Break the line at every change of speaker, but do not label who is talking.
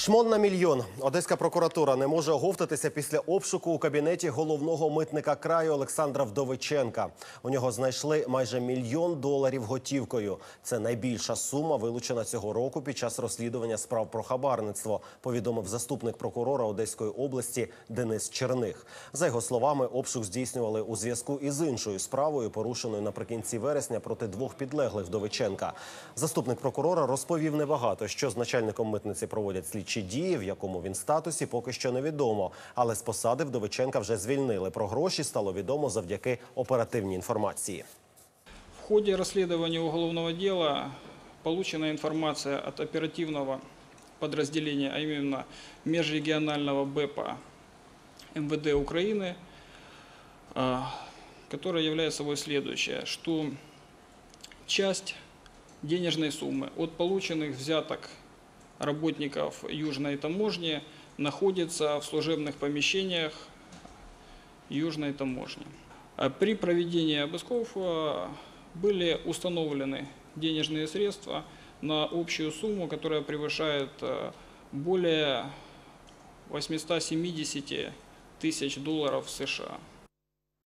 Шмон на мільйон. Одеська прокуратура не може оговтатися після обшуку у кабінеті головного митника краю Олександра Вдовиченка. У нього знайшли майже мільйон доларів готівкою. Це найбільша сума, вилучена цього року під час розслідування справ про хабарництво. Повідомив заступник прокурора Одеської області Денис Черних. За його словами, обшук здійснювали у зв'язку із іншою справою, порушеною наприкінці вересня проти двох підлеглих Вдовиченка. Заступник прокурора розповів небагато, що з начальником митниці проводять слідчі дії, в якому він статусі, поки що невідомо. Але з посади Вдовиченка вже звільнили. Про гроші стало відомо завдяки оперативній інформації.
В ходе расследования уголовного дела получена информация от оперативного подразделения, а именно межрегионального БЭПа МВД Украины, а, которая является собой следующее, что часть денежной суммы от полученных взяток работников Южной таможни находится в служебных помещениях Южной таможни. А При проведении обысков а, были установлены денежные средства на общую сумму, которая превышает а, более 870 тысяч долларов США.